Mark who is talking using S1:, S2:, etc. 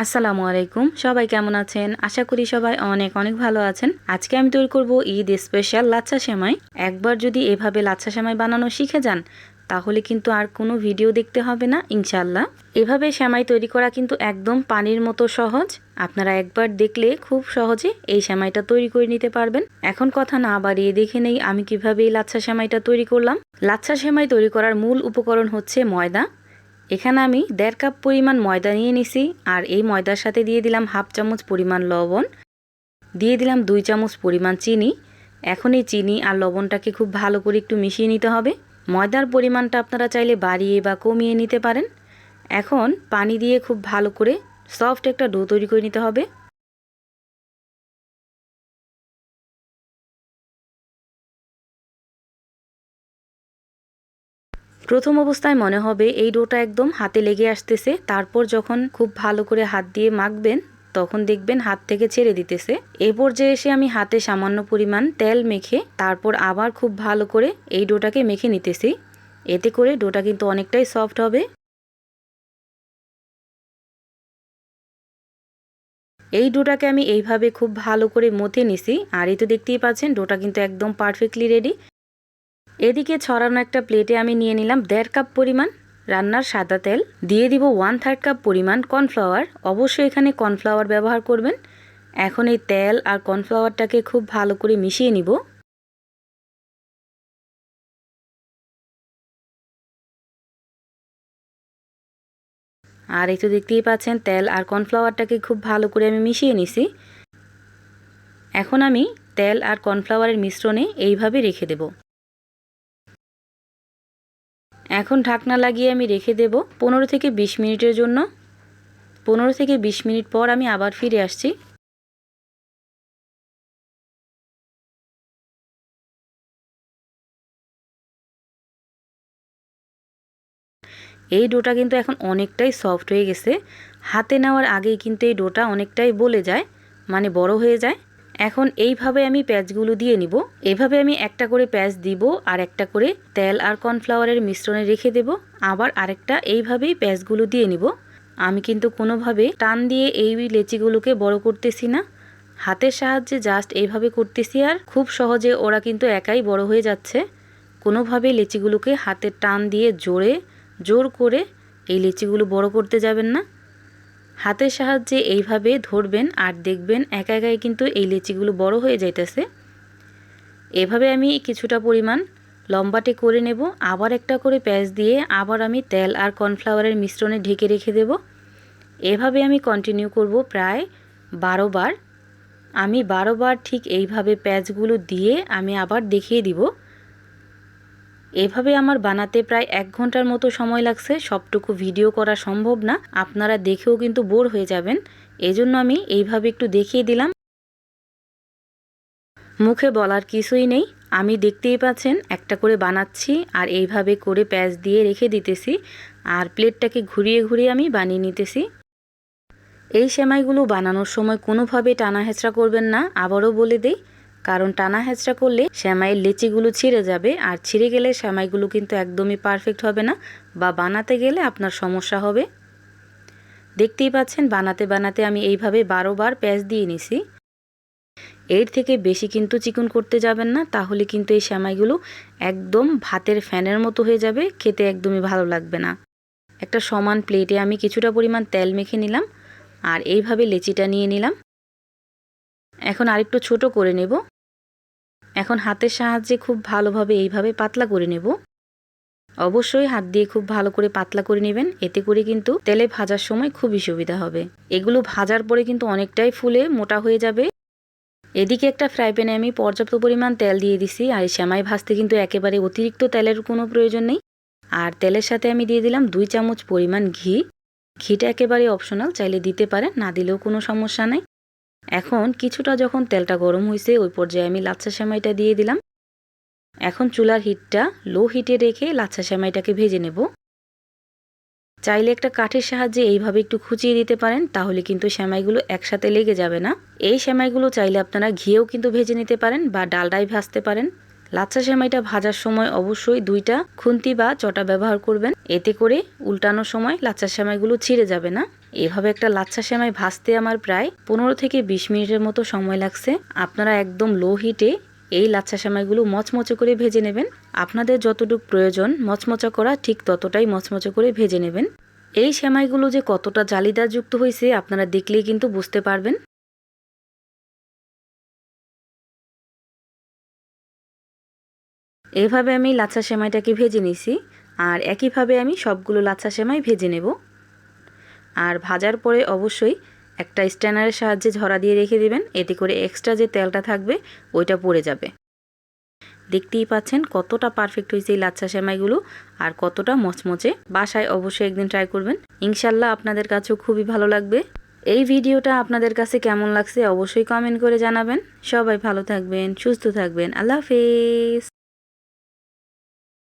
S1: আসসালামু আলাইকুম। সবাই কেমন আছেন? আশা করি সবাই অনেক অনেক ভালো আছেন। আজকে আমি তৈরি করব ঈদ স্পেশাল লাচ্ছা সেমাই। একবার যদি এভাবে লাচ্ছা সেমাই বানানো শিখে যান, তাহলে কিন্তু আর কোনো ভিডিও দেখতে হবে না ইনশাল্লাহ এভাবে সেমাই তৈরি করা কিন্তু একদম পানির মতো সহজ। আপনারা একবার দেখলে খুব সহজে এই সেমাইটা তৈরি করে নিতে পারবেন। এখন কথা না বাড়িয়ে দেখে নেই আমি কীভাবে এই লাচ্ছা সেমাইটা তৈরি করলাম। লাচ্ছা সেমাই তৈরি করার মূল উপকরণ হচ্ছে ময়দা। এখানে আমি দেড় কাপ পরিমাণ ময়দা নিয়ে নিছি, আর এই ময়দার সাথে দিয়ে দিলাম হাফ চামচ পরিমাণ লবণ। দিয়ে দিলাম দুই চামচ পরিমাণ চিনি। এখন এই চিনি আর লবণটাকে খুব ভালো করে একটু মিশিয়ে নিতে হবে। ময়দার পরিমাণটা আপনারা চাইলে বাড়িয়ে বা কমিয়ে নিতে পারেন। এখন পানি দিয়ে খুব ভালো করে সফট একটা ডো তৈরি করে নিতে হবে। প্রথম অবস্থায় মনে হবে এই ডোটা একদম হাতে লেগে আসতেছে। তারপর যখন খুব ভালো করে হাত দিয়ে মাখবেন, তখন দেখবেন হাত থেকে ছেড়ে দিতেছে। এ পর্যায়ে এসে আমি হাতে সামান্য পরিমাণ তেল মেখে, তারপর আবার খুব ভালো করে এই ডোটাকে মেখে নিতেছি। এতে করে ডোটা কিন্তু অনেকটাই সফট হবে। এই ডোটাকে আমি এইভাবে খুব ভালো করে মথে নিছি। আর এই তো দেখতেই পাচ্ছেন, ডোটা কিন্তু একদম পারফেক্টলি রেডি এদিকে ছড়ানো একটা প্লেটে আমি নিয়ে নিলাম দেড় কাপ পরিমাণ রান্নার সাদা তেল। দিয়ে দিব ওয়ান থার্ড কাপ পরিমাণ কর্নফ্লাওয়ার অবশ্যই এখানে কর্নফ্লাওয়ার ব্যবহার করবেন। এখন এই তেল আর কর্নফ্লাওয়ারটাকে খুব ভালো করে মিশিয়ে নিব। আর এই তো দেখতেই পাচ্ছেন, তেল আর কর্নফ্লাওয়ারটাকে খুব ভালো করে আমি মিশিয়ে নিছি। এখন আমি তেল আর কর্নফ্লাওয়ারের মিশ্রণে এইভাবে রেখে দেবো। এখন ঢাকনা লাগিয়ে আমি রেখে দেব পনেরো থেকে বিশ মিনিটের জন্য। পনেরো থেকে বিশ মিনিট পর আমি আবার ফিরে আসছি। এই ডোটা কিন্তু এখন অনেকটাই সফট হয়ে গেছে। হাতে নেওয়ার আগেই কিন্তু এই ডোটা অনেকটাই বলে যায় মানে বড় হয়ে যায়। এখন এইভাবে আমি প্যাচগুলো দিয়ে নিব। এভাবে আমি একটা করে প্যাচ দিব আর একটা করে তেল আর কর্নফ্লাওয়ারের মিশ্রণে রেখে দেব। আবার আরেকটা এইভাবেই প্যাচগুলো দিয়ে নিব। আমি কিন্তু কোনোভাবে টান দিয়ে এই লেচিগুলোকে বড় করতেছি না। হাতের সাহায্যে জাস্ট এইভাবে করতেছি আর খুব সহজে ওরা কিন্তু একাই বড় হয়ে যাচ্ছে। কোনোভাবে লেচিগুলোকে হাতের টান দিয়ে জোরে, জোর করে এই লেচিগুলো বড় করতে যাবেন না। হাতের সাহায্যে এইভাবে ধরবেন আর দেখবেন একা একাই কিন্তু এই লেচিগুলো বড় হয়ে যাইতেছে। এভাবে আমি কিছুটা পরিমাণ লম্বাটে করে নেব, আবার একটা করে প্যাচ দিয়ে আবার আমি তেল আর কর্নফ্লাওয়ারের মিশ্রণে ঢেকে রেখে দেব। এভাবে আমি কন্টিনিউ করব প্রায় বারো বার। আমি বারো বার ঠিক এইভাবে প্যাচগুলো দিয়ে আমি আবার দেখিয়ে দিব। এভাবে আমার বানাতে প্রায় এক ঘণ্টার মতো সময় লাগছে, সবটুকু ভিডিও করা সম্ভব না, আপনারা দেখেও কিন্তু বোর হয়ে যাবেন। এজন্য আমি এইভাবে একটু দেখিয়ে দিলাম। মুখে বলার কিছুই নেই, আমি দেখতেই পাচ্ছেন একটা করে বানাচ্ছি আর এইভাবে করে প্যাচ দিয়ে রেখে দিতেছি আর প্লেটটাকে ঘুরিয়ে ঘুরিয়ে আমি বানিয়ে নিতেছি। এই সেমাইগুলো বানানোর সময় কোনোভাবে টানা হেঁচড়া করবেন না, আবারও বলে দেই কারণ টানা হেঁচড়া করলে শ্যামাইয়ের লেচিগুলো ছিঁড়ে যাবে, আর ছিঁড়ে গেলে শ্যামাইগুলো কিন্তু একদমই পারফেক্ট হবে না বা বানাতে গেলে আপনার সমস্যা হবে। দেখতেই পাচ্ছেন, বানাতে বানাতে আমি এইভাবে বারোবার প্যাঁচ দিয়ে নিছি। এর থেকে বেশি কিন্তু চিকন করতে যাবেন না, তাহলে কিন্তু এই শ্যামাইগুলো একদম ভাতের ফ্যানের মতো হয়ে যাবে, খেতে একদমই ভালো লাগবে না। একটা সমান প্লেটে আমি কিছুটা পরিমাণ তেল মেখে নিলাম, আর এইভাবে লেচিটা নিয়ে নিলাম। এখন আরেকটু ছোট করে নেব। এখন হাতের সাহায্যে খুব ভালোভাবে এইভাবে পাতলা করে নেব। অবশ্যই হাত দিয়ে খুব ভালো করে পাতলা করে নেবেন, এতে করে কিন্তু তেলে ভাজার সময় খুবই সুবিধা হবে। এগুলো ভাজার পরে কিন্তু অনেকটাই ফুলে মোটা হয়ে যাবে। এদিকে একটা ফ্রাই প্যানে আমি পর্যাপ্ত পরিমাণ তেল দিয়ে দিছি, আর শ্যামাই ভাজতে কিন্তু একেবারে অতিরিক্ত তেলের কোনো প্রয়োজন নেই। আর তেলের সাথে আমি দিয়ে দিলাম দুই চামচ পরিমাণ ঘি। ঘিটা একেবারে অপশনাল চাইলে দিতে পারেন, না দিলেও কোনো সমস্যা নাই। এখন কিছুটা যখন তেলটা গরম হয়েছে ওই পর্যায়ে আমি লাচ্ছা সেমাইটা দিয়ে দিলাম। এখন চুলার হিটটা লো হিটে রেখে লাচ্ছা সেমাইটাকে ভেজে নেব। চাইলে একটা কাঠের সাহায্যে এইভাবে একটু খুঁচিয়ে দিতে পারেন, তাহলে কিন্তু সেমাইগুলো একসাথে লেগে যাবে না। এই সেমাইগুলো চাইলে আপনারা ঘিয়েও কিন্তু ভেজে নিতে পারেন বা ডালডাই ভাজতে পারেন। লাচ্ছা সেমাইটা ভাজার সময় অবশ্যই দুইটা খুন্তি বা চটা ব্যবহার করবেন। এতে করে উল্টানোর সময় লাচ্ছা সেমাইগুলো ছিঁড়ে যাবে না। এভাবে একটা লাচ্ছা সেমাই ভাজতে আমার প্রায় পনেরো থেকে বিশ মিনিটের মতো সময় লাগছে। আপনারা একদম লো হিটে এই লাচ্ছা সেমাইগুলো মচমচে করে ভেজে নেবেন। আপনাদের যতটুকু প্রয়োজন, মচমচা করা ঠিক ততটাই মচমচে করে ভেজে নেবেন। এই সেমাইগুলো যে কতটা জালিদার যুক্ত হয়েছে, আপনারা দেখলেই কিন্তু বুঝতে পারবেন। এভাবে আমি লাচ্ছা সেমাইটাকে ভেজে নিছি আর একইভাবে আমি সবগুলো লাচ্ছা সেমাই ভেজে নেব। আর ভাজার পরে অবশ্যই একটা স্ট্যানারের সাহায্যে ঝরা দিয়ে রেখে দেবেন। এতে করে এক্সট্রা যে তেলটা থাকবে, ওইটা পড়ে যাবে। দেখতেই পাচ্ছেন কতটা পারফেক্ট হয়েছে এই লাচ্ছা সেমাইগুলো আর কতটা মচমচে। বাসায় অবশ্যই একদিন ট্রাই করবেন। ইনশাল্লাহ আপনাদের কাছেও খুবই ভালো লাগবে। এই ভিডিওটা আপনাদের কাছে কেমন লাগছে অবশ্যই কমেন্ট করে জানাবেন। সবাই ভালো থাকবেন, সুস্থ থাকবেন। আল্লাহ হাফেজ।